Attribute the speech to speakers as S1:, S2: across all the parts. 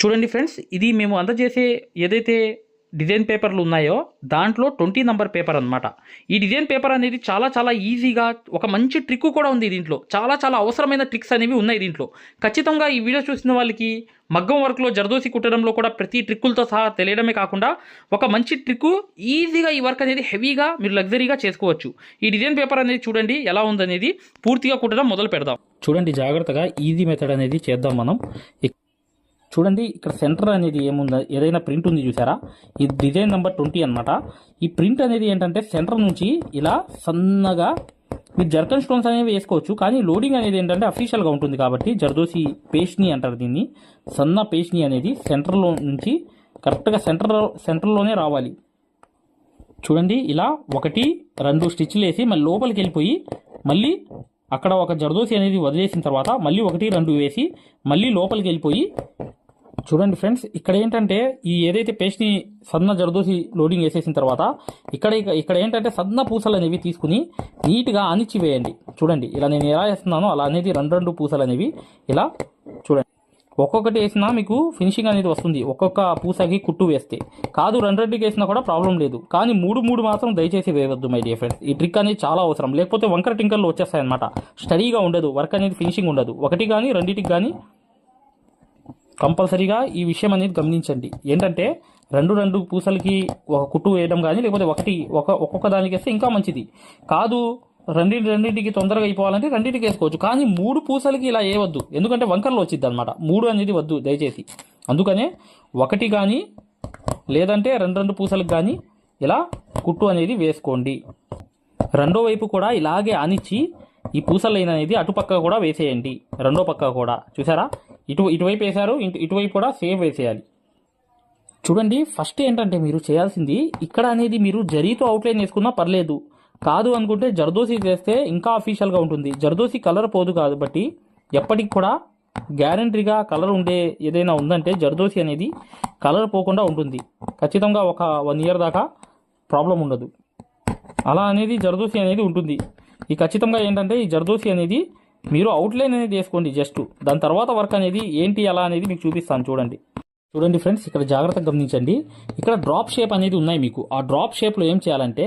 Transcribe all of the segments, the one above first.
S1: చూడండి ఫ్రెండ్స్ ఇది మేము అందజేసే ఏదైతే డిజైన్ పేపర్లు ఉన్నాయో దాంట్లో ట్వంటీ నంబర్ పేపర్ అన్నమాట. ఈ డిజైన్ పేపర్ అనేది చాలా చాలా ఈజీగా ఒక మంచి ట్రిక్ కూడా ఉంది దీంట్లో. చాలా చాలా అవసరమైన ట్రిక్స్ అనేవి ఉన్నాయి దీంట్లో. ఖచ్చితంగా ఈ వీడియో చూసిన వాళ్ళకి మగ్గం వర్క్లో జరదోసి కుట్టడంలో కూడా ప్రతి ట్రిక్కులతో సహా తెలియడమే కాకుండా ఒక మంచి ట్రిక్ ఈజీగా ఈ వర్క్ అనేది హెవీగా మీరు లగ్జరీగా చేసుకోవచ్చు. ఈ డిజైన్ పేపర్ అనేది చూడండి ఎలా ఉందనేది పూర్తిగా కుట్టడం మొదలు పెడదాం. చూడండి జాగ్రత్తగా ఈజీ మెథడ్ అనేది చేద్దాం మనం. చూడండి ఇక్కడ సెంటర్ అనేది ఏముందా? ఏదైనా ప్రింట్ ఉంది చూసారా? ఈ డిజైన్ నెంబర్ ట్వంటీ అన్నమాట. ఈ ప్రింట్ అనేది ఏంటంటే సెంటర్ నుంచి ఇలా సన్నగా మీరు జర్కన్ స్టోన్స్ అనేవి వేసుకోవచ్చు. కానీ లోడింగ్ అనేది ఏంటంటే అఫీషియల్గా ఉంటుంది కాబట్టి జర్దోసి పేస్ట్ని అంటారు దీన్ని. సన్న పేస్ట్ని అనేది సెంటర్లో నుంచి కరెక్ట్గా సెంటర్ సెంటర్లోనే రావాలి. చూడండి ఇలా ఒకటి రెండు స్టిచ్లు వేసి మళ్ళీ లోపలికి వెళ్ళిపోయి మళ్ళీ అక్కడ ఒక జర్దోసి అనేది వదిలేసిన తర్వాత మళ్ళీ ఒకటి రెండు వేసి మళ్ళీ లోపలికి వెళ్ళిపోయి చూడండి ఫ్రెండ్స్ ఇక్కడ ఏంటంటే ఈ ఏదైతే పేస్ట్ని సన్న జర్దోసి లోడింగ్ వేసేసిన తర్వాత ఇక్కడ ఇక్కడ ఏంటంటే సన్న పూసలు అనేవి తీసుకుని నీట్గా అణిచి వేయండి చూడండి ఇలా నేను ఎలా వేస్తున్నానో అలా అనేది రెండు రెండు పూసలు అనేవి ఇలా చూడండి. ఒక్కొక్కటి వేసినా మీకు ఫినిషింగ్ అనేది వస్తుంది ఒక్కొక్క పూసకి కుట్టు వేస్తే. కాదు రెండు రెండుకి వేసినా కూడా ప్రాబ్లం లేదు. కానీ మూడు మూడు మాత్రం దయచేసి వేయవద్దు మై డియర్ ఫ్రెండ్స్. ఈ ట్రిక్ అనేది చాలా అవసరం. లేకపోతే వంకర టింకర్లు వచ్చేస్తాయి అనమాట స్టడీగా ఉండదు వర్క్ అనేది ఫినిషింగ్ ఉండదు. ఒకటి కానీ రెండింటికి కానీ కంపల్సరీగా ఈ విషయం అనేది గమనించండి. ఏంటంటే రెండు రెండు పూసలకి ఒక కుట్టు వేయడం కానీ లేకపోతే ఒకటి ఒక ఒక్కొక్క దానికి వేస్తే ఇంకా మంచిది. కాదు రెండింటి రెండింటికి తొందరగా అయిపోవాలంటే రెండింటికి వేసుకోవచ్చు. కానీ మూడు పూసలకి ఇలా వేయవద్దు. ఎందుకంటే వంకర్లు వచ్చింది అనమాట మూడు అనేది వద్దు దయచేసి. అందుకనే ఒకటి కానీ లేదంటే రెండు రెండు పూసలకు కానీ ఇలా కుట్టు అనేది వేసుకోండి. రెండో వైపు కూడా ఇలాగే ఆనిచ్చి ఈ పూసలు అనేది అటుపక్క కూడా వేసేయండి. రెండో పక్క కూడా. చూసారా? ఇటు ఇటువైపు వేశారు ఇటు ఇటువైపు కూడా సేమ్ వేసేయాలి. చూడండి ఫస్ట్ ఏంటంటే మీరు చేయాల్సింది ఇక్కడ అనేది మీరు జరీతో అవుట్లైన్ వేసుకున్నా పర్లేదు. కాదు అనుకుంటే జర్దోసి చేస్తే ఇంకా అఫీషియల్గా ఉంటుంది. జర్దోసి కలర్ పోదు కాబట్టి ఎప్పటికి కూడా గ్యారంటీగా కలర్ ఉండే ఏదైనా ఉందంటే జర్దోసి అనేది కలర్ పోకుండా ఉంటుంది. ఖచ్చితంగా ఒక వన్ ఇయర్ దాకా ప్రాబ్లం ఉండదు. అలా అనేది జర్దోసి అనేది ఉంటుంది. ఈ ఖచ్చితంగా ఏంటంటే ఈ జర్దోసి అనేది మీరు అవుట్లైన్ అనేది వేసుకోండి జస్ట్ దాని తర్వాత వర్క్ అనేది ఏంటి అలా అనేది మీకు చూపిస్తాను చూడండి. చూడండి ఫ్రెండ్స్ ఇక్కడ జాగ్రత్తగా గమనించండి. ఇక్కడ డ్రాప్ షేప్ అనేది ఉన్నాయి మీకు. ఆ డ్రాప్ షేప్లో ఏం చేయాలంటే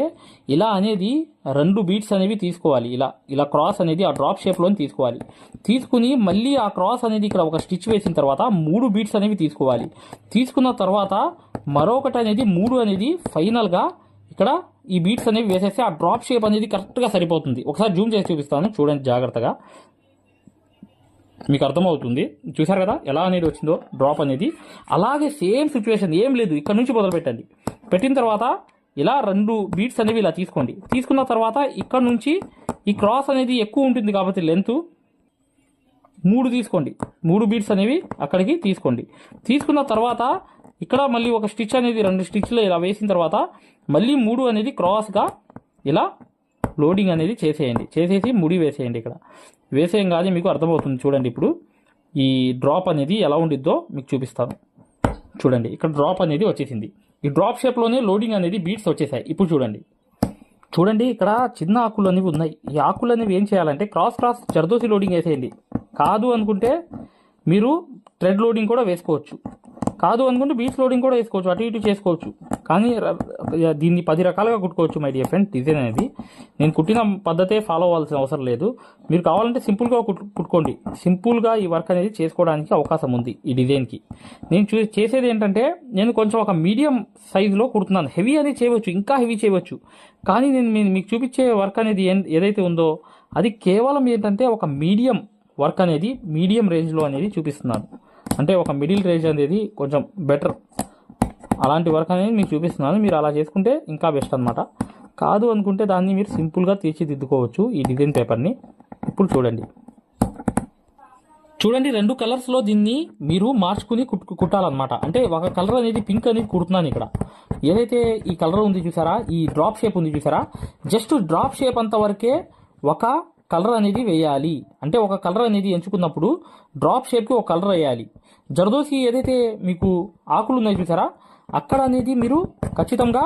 S1: ఇలా అనేది రెండు బీట్స్ అనేవి తీసుకోవాలి. ఇలా ఇలా క్రాస్ అనేది ఆ డ్రాప్ షేప్లోని తీసుకోవాలి. తీసుకుని మళ్ళీ ఆ క్రాస్ అనేది ఇక్కడ ఒక స్టిచ్ వేసిన తర్వాత మూడు బీట్స్ అనేవి తీసుకోవాలి. తీసుకున్న తర్వాత మరొకటి అనేది మూడు అనేది ఫైనల్గా ఇక్కడ ఈ బీట్స్ అనేవి వేసేస్తే ఆ డ్రాప్ షేప్ అనేది కరెక్ట్గా సరిపోతుంది. ఒకసారి జూమ్ చేసి చూపిస్తాను చూడండి జాగ్రత్తగా. మీకు అర్థమవుతుంది. చూసారు కదా ఎలా అనేది వచ్చిందో డ్రాప్ అనేది. అలాగే సేమ్ సిచ్యువేషన్ ఏం లేదు ఇక్కడ నుంచి మొదలు పెట్టండి పెట్టిన తర్వాత ఇలా రెండు బీట్స్ అనేవి ఇలా తీసుకోండి. తీసుకున్న తర్వాత ఇక్కడ నుంచి ఈ క్రాస్ అనేది ఎక్కువ ఉంటుంది కాబట్టి లెంత్ మూడు తీసుకోండి. మూడు బీట్స్ అనేవి అక్కడికి తీసుకోండి. తీసుకున్న తర్వాత ఇక్కడ మళ్ళీ ఒక స్టిచ్ అనేది రెండు స్టిచ్లు ఇలా వేసిన తర్వాత మళ్ళీ మూడు అనేది క్రాస్గా ఇలా లోడింగ్ అనేది చేసేయండి. చేసేసి ముడి వేసేయండి ఇక్కడ. వేసేయంగానే మీకు అర్థమవుతుంది. చూడండి ఇప్పుడు ఈ డ్రాప్ అనేది ఎలా ఉండిద్దో మీకు చూపిస్తాను. చూడండి ఇక్కడ డ్రాప్ అనేది వచ్చేసింది. ఈ డ్రాప్ షేప్లోనే లోడింగ్ అనేది బీట్స్ వచ్చేసాయి. ఇప్పుడు చూడండి. చూడండి ఇక్కడ చిన్న ఆకులు అనేవి ఉన్నాయి. ఈ ఆకులు అనేవి ఏం చేయాలంటే క్రాస్ క్రాస్ జర్దోసి లోడింగ్ వేసేయండి. కాదు అనుకుంటే మీరు థ్రెడ్ లోడింగ్ కూడా వేసుకోవచ్చు. కాదు అనుకుంటే బీచ్ లోడింగ్ కూడా వేసుకోవచ్చు అటు ఇటు చేసుకోవచ్చు. కానీ దీన్ని పది రకాలుగా కుట్టుకోవచ్చు మై డియర్ ఫ్రెండ్ డిజైన్ అనేది. నేను కుట్టిన పద్ధతే ఫాలో అవ్వాల్సిన అవసరం లేదు. మీరు కావాలంటే సింపుల్గా కుట్టు కుట్టుకోండి. సింపుల్గా ఈ వర్క్ అనేది చేసుకోవడానికి అవకాశం ఉంది ఈ డిజైన్కి నేను చూ చేసేది ఏంటంటే నేను కొంచెం ఒక మీడియం సైజులో కుడుతున్నాను. హెవీ అనేది చేయవచ్చు ఇంకా హెవీ చేయవచ్చు. కానీ నేను మీకు చూపించే వర్క్ అనేది ఏం- ఏదైతే ఉందో అది కేవలం ఏంటంటే ఒక మీడియం వర్క్ అనేది మీడియం రేంజ్లో అనేది చూపిస్తున్నాను. అంటే ఒక మిడిల్ రేంజ్ అనేది కొంచెం బెటర్. అలాంటి వర్క్ అనేది మీకు చూపిస్తున్నాను. మీరు అలా చేసుకుంటే ఇంకా బెస్ట్ అనమాట కాదు అనుకుంటే దాన్ని మీరు సింపుల్గా తీర్చిదిద్దుకోవచ్చు ఈ డిజైన్ పేపర్ని ఇప్పుడు చూడండి. చూడండి రెండు కలర్స్లో దీన్ని మీరు మార్చుకుని కుట్టు కుట్టాలన్నమాట. అంటే ఒక కలర్ అనేది పింక్ అనేది కుడుతున్నాను ఇక్కడ. ఏదైతే ఈ కలర్ ఉంది చూసారా? ఈ డ్రాప్ షేప్ ఉంది చూసారా? జస్ట్ డ్రాప్ షేప్ అంత వరకే ఒక కలర్ అనేది వేయాలి. అంటే ఒక కలర్ అనేది ఎంచుకున్నప్పుడు డ్రాప్ షేప్కి ఒక కలర్ వేయాలి. జర్దోసి ఏదైతే మీకు ఆకులు ఉన్నాయి చూసారా? అక్కడ అనేది మీరు ఖచ్చితంగా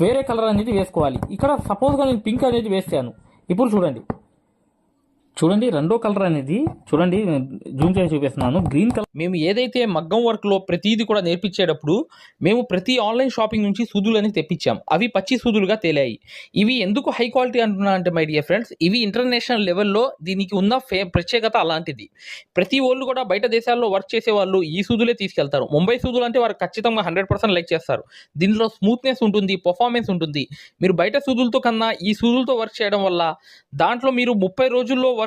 S1: వేరే కలర్ అనేది వేసుకోవాలి. ఇక్కడ సపోజ్గా నేను పింక్ అనేది వేస్తాను. ఇప్పుడు చూడండి. చూడండి రెండో కలర్ అనేది చూడండి జూమ్ చేసి చూపిస్తున్నాను. Green colour.
S2: మేము ఏదైతే మగ్గం వర్క్లో ప్రతిదీ కూడా నేర్పించేటప్పుడు మేము ప్రతి ఆన్లైన్ షాపింగ్ నుంచి సూదులు అనేది తెప్పించాం. అవి పచ్చి సూదులుగా తేలాయి. ఇవి ఎందుకు హై క్వాలిటీ అంటున్నా అంటే మై డియర్ ఫ్రెండ్స్ ఇవి ఇంటర్నేషనల్ లెవెల్లో దీనికి ఉన్న ఫే ప్రత్యేకత అలాంటిది. ప్రతి వాళ్ళు కూడా బయట దేశాల్లో వర్క్ చేసే వాళ్ళు ఈ సూదులే తీసుకెళ్తారు. ముంబై సూదులు అంటే వారు ఖచ్చితంగా హండ్రెడ్ పర్సెంట్ లైక్ చేస్తారు. దీనిలో స్మూత్నెస్ ఉంటుంది పర్ఫార్మెన్స్ ఉంటుంది. మీరు బయట సూదులతో కన్నా ఈ సూదులతో వర్క్ చేయడం వల్ల దాంట్లో మీరు ముప్పై రోజుల్లో వర్క్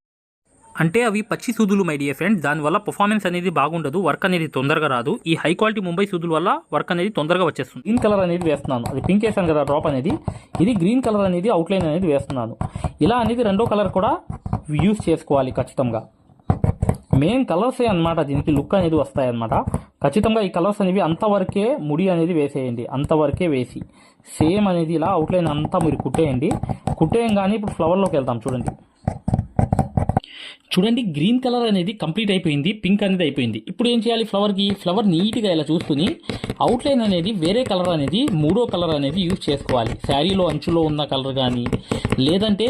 S1: అంటే అవి పచ్చి సూదులు మై డియర్ ఫ్రెండ్స్ దానివల్ల పర్ఫార్మెన్స్ అనేది బాగుండదు వర్క్ అనేది తొందరగా రాదు. ఈ హై క్వాలిటీ ముంబై సూదుల వల్ల వర్క్ అనేది తొందరగా వచ్చేస్తుంది. గ్రీన్ కలర్ అనేది వేస్తున్నాను. అది పింక్ వేసాను కదా డ్రాప్ అనేది. ఇది గ్రీన్ కలర్ అనేది అవుట్లైన్ అనేది వేస్తున్నాను. ఇలా అనేది రెండో కలర్ కూడా యూస్ చేసుకోవాలి ఖచ్చితంగా. మెయిన్ కలర్సే అన్నమాట దీనికి లుక్ అనేది వస్తాయన్నమాట ఖచ్చితంగా ఈ కలర్స్ అనేవి అంతవరకే ముడి అనేది వేసేయండి. అంతవరకే వేసి. సేమ్ అనేది ఇలా అవుట్లైన్ అంతా మీరు కుట్టేయండి. కుట్టేయంగానే ఇప్పుడు ఫ్లవర్లోకి వెళ్తాం చూడండి. చూడండి గ్రీన్ కలర్ అనేది కంప్లీట్ అయిపోయింది పింక్ అనేది అయిపోయింది. ఇప్పుడు ఏం చేయాలి? ఫ్లవర్కి ఫ్లవర్ నీట్గా ఇలా చూసుకుని అవుట్లైన్ అనేది వేరే కలర్ అనేది మూడో కలర్ అనేది యూజ్ చేసుకోవాలి. శారీలో అంచులో ఉన్న కలర్ కానీ లేదంటే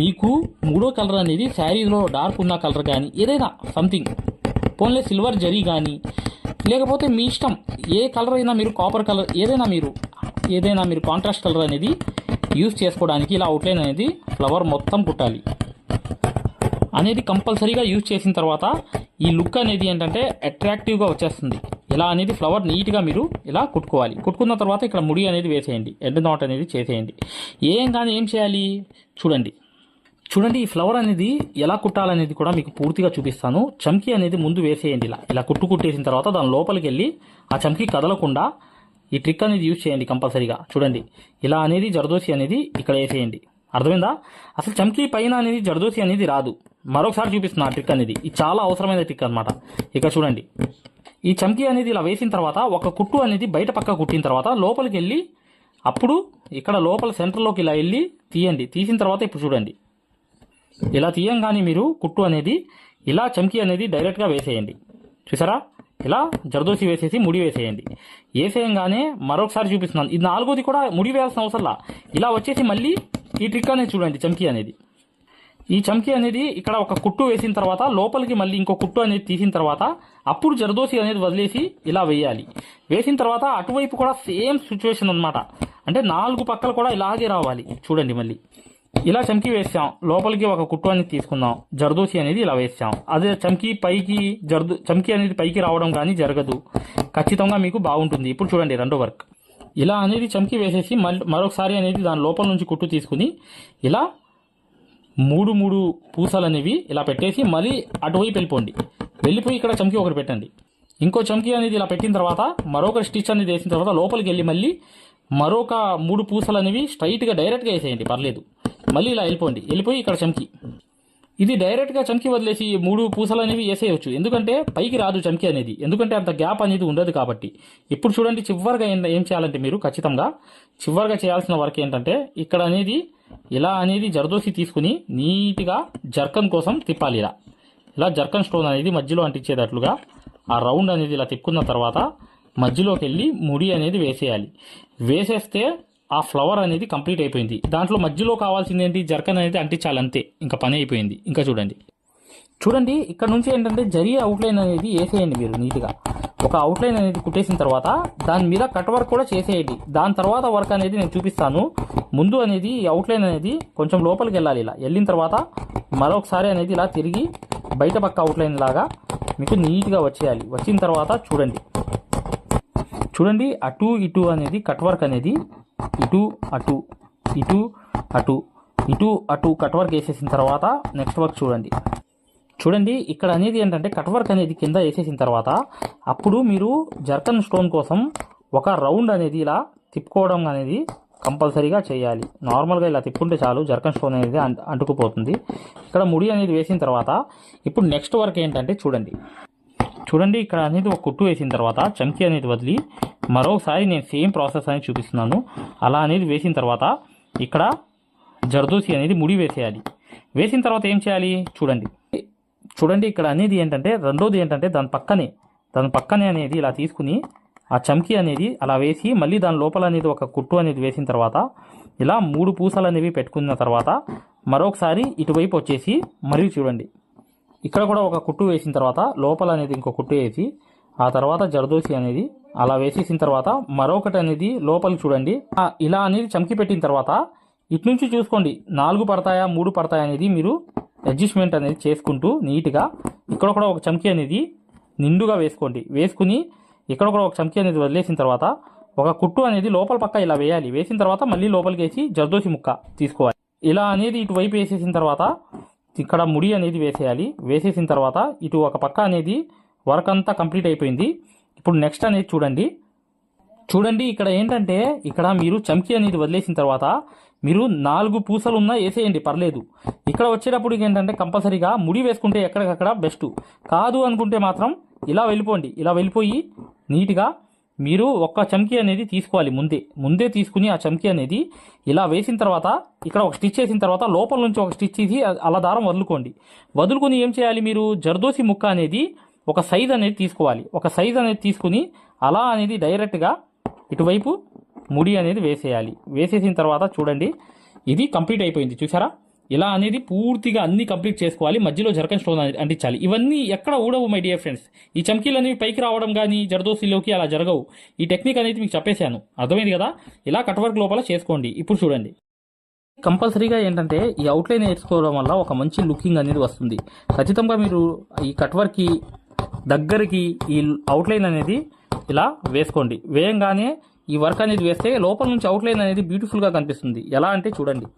S1: మీకు మూడో కలర్ అనేది శారీలో డార్క్ ఉన్న కలర్ కానీ ఏదైనా సంథింగ్ పోన్లే సిల్వర్ జరీ కానీ లేకపోతే మీ ఇష్టం ఏ కలర్ అయినా మీరు కాపర్ కలర్ ఏదైనా మీరు ఏదైనా మీరు కాంట్రాస్ట్ కలర్ అనేది యూజ్ చేసుకోవడానికి ఇలా అవుట్లైన్ అనేది ఫ్లవర్ మొత్తం కుట్టాలి. అనేది కంపల్సరీగా యూజ్ చేసిన తర్వాత ఈ లుక్ అనేది ఏంటంటే అట్రాక్టివ్గా వచ్చేస్తుంది. ఇలా అనేది ఫ్లవర్ నీట్గా మీరు ఇలా కుట్టుకోవాలి. కుట్టుకున్న తర్వాత ఇక్కడ ముడి అనేది వేసేయండి. ఎండ్ నాట్ అనేది చేసేయండి. ఏం కానీ ఏం చేయాలి? చూడండి. చూడండి ఈ ఫ్లవర్ అనేది ఎలా కుట్టాలనేది కూడా మీకు పూర్తిగా చూపిస్తాను. చమ్కీ అనేది ముందు వేసేయండి ఇలా. ఇలా కుట్టు కుట్టేసిన తర్వాత దాని లోపలికి వెళ్ళి ఆ చమ్కీ కదలకుండా ఈ ట్రిక్ అనేది యూజ్ చేయండి కంపల్సరీగా. చూడండి. ఇలా అనేది జరదోసి అనేది ఇక్కడ వేసేయండి. అర్థమైందా? అసలు చమ్కీ పైన అనేది జరదోసి అనేది రాదు. మరొకసారి చూపిస్తున్నా ఆ ట్రిక్ అనేది. ఇది చాలా అవసరమైన ట్రిక్ అనమాట ఇక చూడండి. ఈ చమ్కీ అనేది ఇలా వేసిన తర్వాత ఒక కుట్టు అనేది బయట పక్క కుట్టిన తర్వాత లోపలికి వెళ్ళి అప్పుడు ఇక్కడ లోపల సెంటర్లోకి ఇలా వెళ్ళి తీయండి. తీసిన తర్వాత ఇప్పుడు చూడండి. ఇలా తీయంగానే మీరు కుట్టు అనేది ఇలా చమ్కీ అనేది డైరెక్ట్గా వేసేయండి. చూసారా? ఇలా జరదోసి వేసేసి ముడి వేసేయండి. వేసేయంగానే మరొకసారి చూపిస్తున్నాను. ఇది నాలుగోది కూడా ముడి వేయాల్సిన అవసరంలా. ఇలా వచ్చేసి మళ్ళీ ఈ ట్రిక్ అనేది చూడండి చమ్కీ అనేది. ఈ చమ్కీ అనేది ఇక్కడ ఒక కుట్టు వేసిన తర్వాత లోపలికి మళ్ళీ ఇంకో కుట్టు అనేది తీసిన తర్వాత అప్పుడు జరదోసి అనేది వదిలేసి ఇలా వేయాలి. వేసిన తర్వాత అటువైపు కూడా సేమ్ సిచ్యువేషన్ అన్నమాట. అంటే నాలుగు పక్కలు కూడా ఇలాగే రావాలి. చూడండి మళ్ళీ. ఇలా చమ్కీ వేసాం. లోపలికి ఒక కుట్టు అనేది తీసుకుందాం. జరదోసి అనేది ఇలా వేసాం. అదే చమ్కీ పైకి జర్దు చమ్కీ అనేది పైకి రావడం కానీ జరగదు. ఖచ్చితంగా మీకు బాగుంటుంది. ఇప్పుడు చూడండి రెండో వర్క్. ఇలా అనేది చమ్కీ వేసేసి మళ్ళీ మరొకసారి అనేది దాని లోపల నుంచి కుట్టు తీసుకుని ఇలా మూడు మూడు పూసలు అనేవి ఇలా పెట్టేసి మళ్ళీ అటువైపు వెళ్ళిపోండి. వెళ్ళిపోయి ఇక్కడ చమ్కి ఒకటి పెట్టండి. ఇంకో చమ్కీ అనేది ఇలా పెట్టిన తర్వాత మరొక స్టిచ్ అనేది వేసిన తర్వాత లోపలికి వెళ్ళి మళ్ళీ మరొక మూడు పూసలు అనేవి స్ట్రైట్గా డైరెక్ట్గా వేసేయండి. పర్లేదు. మళ్ళీ ఇలా వెళ్ళిపోండి. వెళ్ళిపోయి ఇక్కడ చమ్కి. ఇది డైరెక్ట్గా చమ్కి వదిలేసి మూడు పూసలు అనేవి వేసేయచ్చు. ఎందుకంటే పైకి రాదు చమ్కి అనేది. ఎందుకంటే అంత గ్యాప్ అనేది ఉండదు కాబట్టి. ఇప్పుడు చూడండి చివరిగా ఏం ఏం చేయాలంటే మీరు ఖచ్చితంగా చివరిగా చేయాల్సిన వర్క్ ఏంటంటే ఇక్కడ అనేది ఇలా అనేది జరదోసి తీసుకుని నీట్గా జర్కన్ కోసం తిప్పాలి ఇలా. ఇలా జర్కన్ స్టోన్ అనేది మధ్యలో అంటించేటట్లుగా ఆ రౌండ్ అనేది ఇలా తిప్పుకున్న తర్వాత మధ్యలోకి వెళ్ళి ముడి అనేది వేసేయాలి. వేసేస్తే ఆ ఫ్లవర్ అనేది కంప్లీట్ అయిపోయింది. దాంట్లో మధ్యలో కావాల్సింది ఏంటి? జర్కన్ అనేది అంటించాలి అంతే ఇంకా పని అయిపోయింది. ఇంకా చూడండి. చూడండి ఇక్కడ నుంచి ఏంటంటే జరి అవుట్లైన్ అనేది వేసేయండి మీరు నీట్గా. ఒక అవుట్లైన్ అనేది కుట్టేసిన తర్వాత దాని మీద కట్ వర్క్ కూడా చేసేయండి. దాని తర్వాత వర్క్ అనేది నేను చూపిస్తాను. ముందు అనేది ఈ అవుట్లైన్ అనేది కొంచెం లోపలికి వెళ్ళాలి ఇలా. వెళ్ళిన తర్వాత మరొకసారి అనేది ఇలా తిరిగి బయట పక్క అవుట్లైన్ లాగా మీకు నీట్గా వచ్చేయాలి. వచ్చిన తర్వాత చూడండి. చూడండి అటు ఇటు అనేది కట్ వర్క్ అనేది ఇటు అటు ఇటు అటు. ఇటు అటు కట్ వర్క్ వేసేసిన తర్వాత నెక్స్ట్ వర్క్ చూడండి. చూడండి ఇక్కడ అనేది ఏంటంటే కట్ వర్క్ అనేది కింద వేసేసిన తర్వాత అప్పుడు మీరు జర్కన్ స్టోన్ కోసం ఒక రౌండ్ అనేది ఇలా తిప్పుకోవడం అనేది కంపల్సరీగా చేయాలి. నార్మల్గా ఇలా తిప్పుకుంటే చాలు జర్కన్ స్టోన్ అనేది అంటుకుపోతుంది. ఇక్కడ ముడి అనేది వేసిన తర్వాత ఇప్పుడు నెక్స్ట్ వర్క్ ఏంటంటే చూడండి. చూడండి ఇక్కడ అనేది ఒక కుట్టు వేసిన తర్వాత చంకీ అనేది వదిలి మరొకసారి నేను సేమ్ ప్రాసెస్ అనేది చూపిస్తున్నాను. అలా అనేది వేసిన తర్వాత ఇక్కడ జర్దోసి అనేది ముడి వేసేయాలి. వేసిన తర్వాత ఏం చేయాలి? చూడండి. చూడండి ఇక్కడ అనేది ఏంటంటే రెండోది ఏంటంటే దాని పక్కనే దాని పక్కనే అనేది ఇలా తీసుకుని ఆ చమ్కీ అనేది అలా వేసి మళ్ళీ దాని లోపల అనేది ఒక కుట్టు అనేది వేసిన తర్వాత ఇలా మూడు పూసలు అనేవి పెట్టుకున్న తర్వాత మరొకసారి ఇటువైపు వచ్చేసి మరియు చూడండి. ఇక్కడ కూడా ఒక కుట్టు వేసిన తర్వాత లోపల అనేది ఇంకో కుట్టు వేసి ఆ తర్వాత జర్దోసి అనేది అలా వేసేసిన తర్వాత మరొకటి అనేది లోపలికి చూడండి. ఇలా అనేది చమ్కి పెట్టిన తర్వాత ఇటు నుంచి చూసుకోండి. నాలుగు పడతాయా మూడు పడతాయా అనేది మీరు అడ్జస్ట్మెంట్ అనేది చేసుకుంటూ నీట్గా ఇక్కడ కూడా ఒక చమ్కి అనేది నిండుగా వేసుకోండి. వేసుకుని ఇక్కడ కూడా ఒక చమ్కి అనేది వదిలేసిన తర్వాత ఒక కుట్టు అనేది లోపల పక్క ఇలా వేయాలి. వేసిన తర్వాత మళ్ళీ లోపలికి వేసి జర్దోసి ముక్క తీసుకోవాలి. ఇలా అనేది ఇటువైపు వేసేసిన తర్వాత ఇక్కడ ముడి అనేది వేసేయాలి. వేసేసిన తర్వాత ఇటు ఒక పక్క అనేది వర్క్ అంతా కంప్లీట్ అయిపోయింది. ఇప్పుడు నెక్స్ట్ అనేది చూడండి. చూడండి ఇక్కడ ఏంటంటే ఇక్కడ మీరు చమ్కీ అనేది వదిలేసిన తర్వాత మీరు నాలుగు పూసలు ఉన్నా వేసేయండి పర్లేదు. ఇక్కడ వచ్చేటప్పుడు ఏంటంటే కంపల్సరీగా ముడి వేసుకుంటే ఎక్కడికక్కడ బెస్ట్ కాదు అనుకుంటే మాత్రం ఇలా వెళ్ళిపోండి. ఇలా వెళ్ళిపోయి నీట్గా మీరు ఒక్క చమ్కీ అనేది తీసుకోవాలి ముందే. ముందే తీసుకుని ఆ చమ్కీ అనేది ఇలా వేసిన తర్వాత ఇక్కడ ఒక స్టిచ్ వేసిన తర్వాత లోపల నుంచి ఒక స్టిచ్ తీసి అలా దారం వదులుకోండి. వదులుకుని ఏం చేయాలి మీరు? జర్దోసి ముక్క అనేది ఒక సైజ్ అనేది తీసుకోవాలి. ఒక సైజ్ అనేది తీసుకుని అలా అనేది డైరెక్ట్గా ఇటువైపు ముడి అనేది వేసేయాలి. వేసేసిన తర్వాత చూడండి ఇది కంప్లీట్ అయిపోయింది. చూసారా ఇలా అనేది పూర్తిగా అన్ని కంప్లీట్ చేసుకోవాలి. మధ్యలో జరకన్ స్టోన్ అనేది అంటించాలి. ఇవన్నీ ఎక్కడ ఊడవు మై డియర్ ఫ్రెండ్స్ ఈ చమ్కీలు అనేవి పైకి రావడం కానీ జరదోసిలోకి అలా జరగవు. ఈ టెక్నిక్ అనేది మీకు చెప్పేశాను. అర్థమైంది కదా? ఇలా కట్ వర్క్ లోపల చేసుకోండి. ఇప్పుడు చూడండి. కంపల్సరీగా ఏంటంటే ఈ అవుట్లైన్ నేర్చుకోవడం వల్ల ఒక మంచి లుకింగ్ అనేది వస్తుంది. ఖచ్చితంగా మీరు ఈ కట్ వర్క్కి దగ్గరికి ఈ అవుట్లైన్ అనేది ఇలా వేసుకోండి. వేయంగానే ఈ వర్క్ అనేది వేస్తే లోపల నుంచి అవుట్లైన్ అనేది బ్యూటిఫుల్గా కనిపిస్తుంది. ఎలా అంటే చూడండి.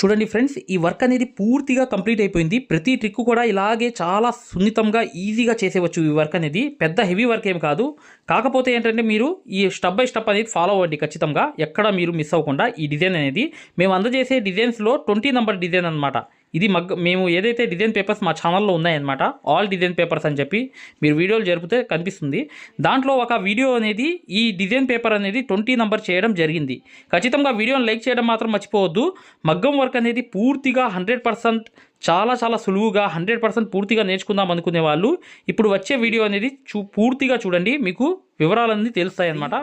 S2: చూడండి ఫ్రెండ్స్ ఈ వర్క్ అనేది పూర్తిగా కంప్లీట్ అయిపోయింది. ప్రతి ట్రిక్ కూడా ఇలాగే చాలా సున్నితంగా ఈజీగా చేసేవచ్చు ఈ వర్క్ అనేది. పెద్ద హెవీ వర్క్ ఏం కాదు. కాకపోతే ఏంటంటే మీరు ఈ స్టెప్ బై స్టెప్ అనేది ఫాలో అవ్వండి ఖచ్చితంగా. ఎక్కడ మీరు మిస్ అవ్వకుండా ఈ డిజైన్ అనేది. మేము అందజేసే డిజైన్స్లో ట్వంటీ నెంబర్ డిజైన్ అనమాట ఇది మగ్గ మేము ఏదైతే డిజైన్ పేపర్స్ మా ఛానల్లో ఉన్నాయన్నమాట ఆల్ డిజైన్ పేపర్స్ అని చెప్పి మీరు వీడియోలు జరిపితే కనిపిస్తుంది. దాంట్లో ఒక వీడియో అనేది ఈ డిజైన్ పేపర్ అనేది ట్వంటీ నెంబర్ చేయడం జరిగింది. ఖచ్చితంగా వీడియోని లైక్ చేయడం మాత్రం మర్చిపోవద్దు. మగ్గం వర్క్ అనేది పూర్తిగా హండ్రెడ్ పర్సెంట్ చాలా చాలా సులువుగా హండ్రెడ్ పర్సెంట్ పూర్తిగా నేర్చుకుందాం అనుకునే వాళ్ళు ఇప్పుడు వచ్చే వీడియో అనేది చూ పూర్తిగా చూడండి మీకు వివరాలన్నీ తెలుస్తాయి అనమాట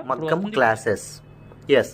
S3: క్లాసెస్ ఎస్